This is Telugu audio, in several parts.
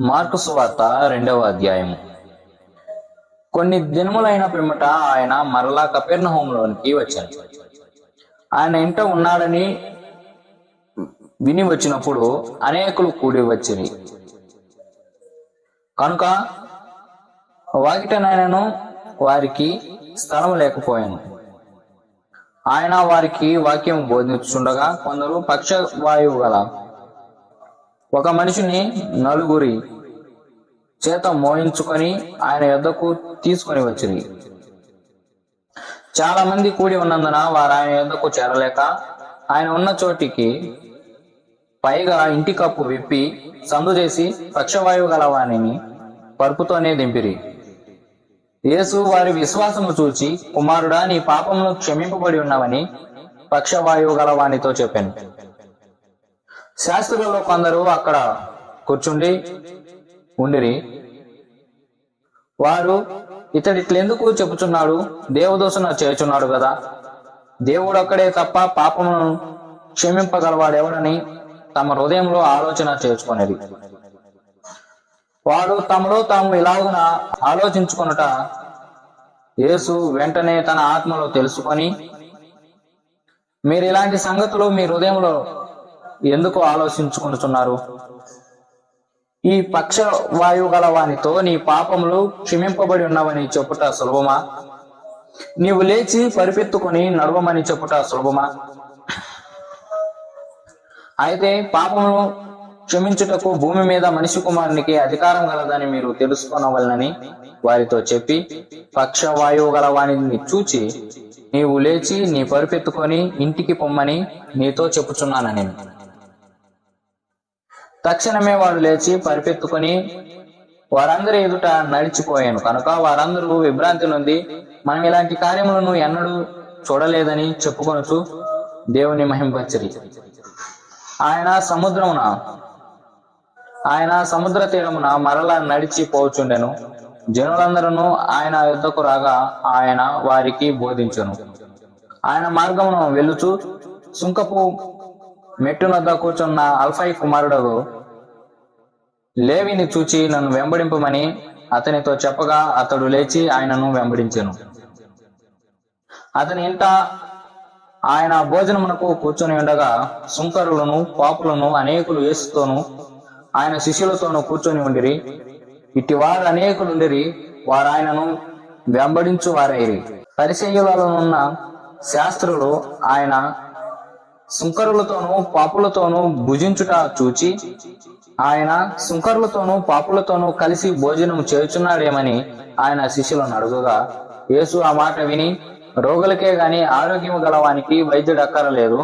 మార్కు సువార్త రెండవ అధ్యాయము. కొన్ని దినములైన పిమ్మట ఆయన మరలా కపెర్ణ హోంలోనికి వచ్చాను ఆయన ఇంట ఉన్నాడని విని వచ్చినప్పుడు అనేకులు కూడి వచ్చిరి. కనుక వాకిటనైనను వారికి స్థలం లేకపోయాను. ఆయన వారికి వాక్యం బోధించుండగా కొందరు పక్షవాయువు గల ఒక మనిషిని నలుగురి చేత మోయించుకొని ఆయన యొద్దకు తీసుకొని వచ్చింది. చాలా మంది కూడి ఉన్నందున వారు ఆయన యొద్దకు చేరలేక ఆయన ఉన్న చోటికి పైగా ఇంటి కప్పు విప్పి సందు చేసి పక్షవాయువు గల వాణిని పరుపుతోనే దింపిరి. యేసు వారి విశ్వాసము చూచి కుమారుడా నీ పాపమును క్షమింపబడి ఉన్నావని పక్షవాయువు గల వానితో చెప్పాను. శాస్త్రులలో కొందరు అక్కడ కూర్చుండి ఉండిరి. వారు ఇతడు ఇట్లెందుకు చెప్పుచున్నాడు దేవదోషణ చేయుచున్నాడు కదా. దేవుడు ఒక్కడే తప్ప పాపమును క్షమింపగలవాడెవడని తమ హృదయంలో ఆలోచన చేసుకునేది వాడు తమలో తాము ఇలాగున ఆలోచించుకొనుట యేసు వెంటనే తన ఆత్మలో తెలుసుకొని మీరు ఇలాంటి సంగతులు మీ హృదయంలో ఎందుకు ఆలోచించుకుంటున్నారు? ఈ పక్ష వాయువు గల వానితో నీ పాపములు క్షమింపబడి ఉన్నవని చెప్పుట సులభమా? నీవు లేచి పరిపెత్తుకొని నడవమని చెప్పుట సులభమా? అయితే పాపమును క్షమించుటకు భూమి మీద మనిషి కుమారునికి అధికారం గలదని మీరు తెలుసుకొనవలనని వారితో చెప్పి పక్షవాయువు గల వాణిని చూచి నీవు లేచి నీ పరిపెత్తుకొని ఇంటికి పొమ్మని నీతో చెప్పుచున్నానని. తక్షణమే వాడు లేచి పరిపెత్తుకొని వారందరి ఎదుట నడిచిపోయాను. కనుక వారందరూ విభ్రాంతి నుండి మనం ఇలాంటి కార్యములను ఎన్నడూ చూడలేదని చెప్పుకొనచ్చు దేవుని మహింపచ్చరి. ఆయన సముద్రమున ఆయన సముద్ర తీరమున మరలా నడిచి పోచుండెను. జనులందరూ ఆయన యుద్ధకు రాగా ఆయన వారికి బోధించను. ఆయన మార్గమును వెలుచు సుంకపు మెట్టునద్ద కూర్చున్న అల్ఫై కుమారుడు లేవిని చూచి నన్ను వెంబడింపమని అతనితో చెప్పగా అతడు లేచి ఆయనను వెంబడించాను. అతని ఇంట ఆయన భోజనమునకు కూర్చొని ఉండగా సుంకరులను పాపులను అనేకులు వేసుతోను ఆయన శిష్యులతోనూ కూర్చొని ఉండిరి. ఇట్టి వారు అనేకులు ఉండిరి వారు ఆయనను వెంబడించు వారైరి పరిచయులనున్న శాస్త్రులు ఆయన సుంకరులతోనూ పాపులతోనూ భుజించుట చూచి ఆయన సుంకరులతోనూ పాపులతోనూ కలిసి భోజనం చేయుచున్నాడేమని ఆయన శిష్యులను అడుగుగా యేసు ఆ మాట విని రోగులకే గాని ఆరోగ్యం గలవానికి వైద్యుడు అక్కరలేదు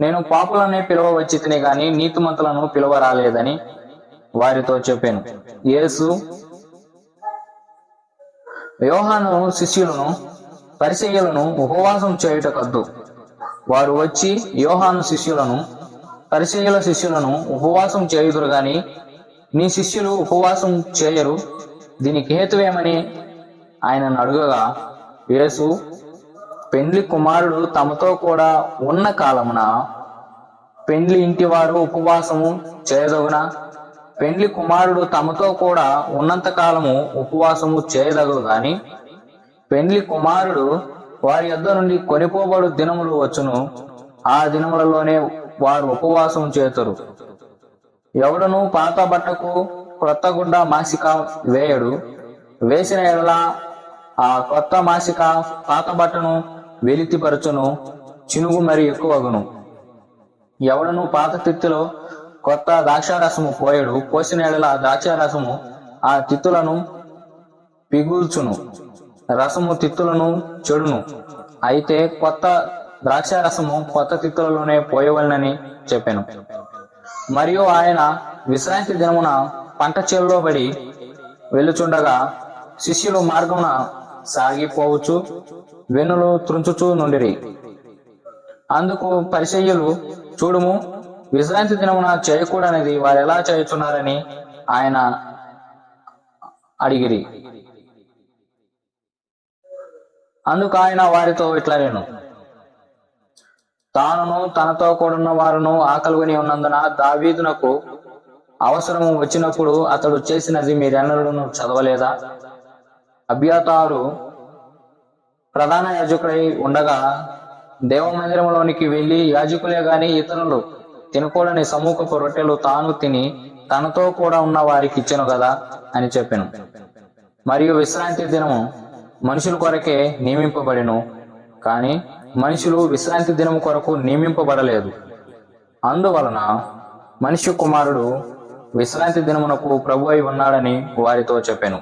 నేను పాపులనే పిలువవచ్చి తిని గాని నీతిమంతులను పిలువ రాలేదని వారితో చెప్పాను. యేసు వ్యూహాను శిష్యులను పరిచయలను ఉపవాసం చేయుటకద్దు. వారు వచ్చి యోహాను శిష్యులను పరిశీల శిష్యులను ఉపవాసం చేయుదురు గాని నీ శిష్యులు ఉపవాసం చేయరు. దీనికి హేతువేమని ఆయనను అడుగగా యేసు పెండ్లి కుమారుడు తమతో కూడా ఉన్న కాలమున పెండ్లి ఇంటి వారు ఉపవాసము చేయదగునా? పెండ్లి కుమారుడు తమతో కూడా ఉన్నంత కాలము ఉపవాసము చేయదగు గాని పెండ్లి కుమారుడు వారి యొద్ద నుండి కొనిపోబడు దినములు వచ్చును ఆ దినములలోనే వారు ఉపవాసం చేతురు. ఎవడను పాత బట్టకు క్రొత్త గుడ్డ మాసిక వేయడు వేసిన ఎడల ఆ కొత్త మాసిక పాత బట్టను వెలితిపరచును చినుగు మరి ఎక్కువగును. ఎవడను పాత తిత్తిలో కొత్త ద్రాక్షారసము పోయడు పోసిన ఎడల ఆ ద్రాక్షారసము ఆ తిత్తులను పిగుల్చును. రసము తిత్తులను చెడును. అయితే కొత్త ద్రాక్ష రసము కొత్త తిత్తులలోనే పోయవలనని చెప్పాను. మరియు ఆయన విశ్రాంతి దినమున పంట చేలో పడి వెళ్ళుచుండగా శిష్యులు మార్గమున సాగిపోవచ్చు వెన్నులు త్రుంచుచూ నుండిరి. అందుకు పరిచయ్యులు చూడుము విశ్రాంతి దినమున చేయకూడనిది వారు ఎలా చేయుచున్నారని ఆయన అడిగిరి. అందుకు ఆయన వారితో ఇట్లా నేను తానును తనతో కూడున్న వారును ఆకలిగొని ఉన్నందున దావీదునకు అవసరము వచ్చినప్పుడు అతడు చేసినది మీరెన్నడూ చదవలేదా? అభ్యతారు ప్రధాన యాజకుడై ఉండగా దేవమందిరంలోనికి వెళ్ళి యాజకులే గాని ఇతరులు తినకూడని సమూహపు రొట్టెలు తాను తిని తనతో కూడా ఉన్న వారికి ఇచ్చెను కదా అని చెప్పాను. మరియు విశ్రాంతి దినము మనుషుల కొరకే నియమింపబడెను కానీ మనుషులు విశ్రాంతి దినము కొరకు నియమింపబడలేదు. అందువలన మనిషి కుమారుడు విశ్రాంతి దినమునకు ప్రభు అయి ఉన్నాడని వారితో చెప్పాను.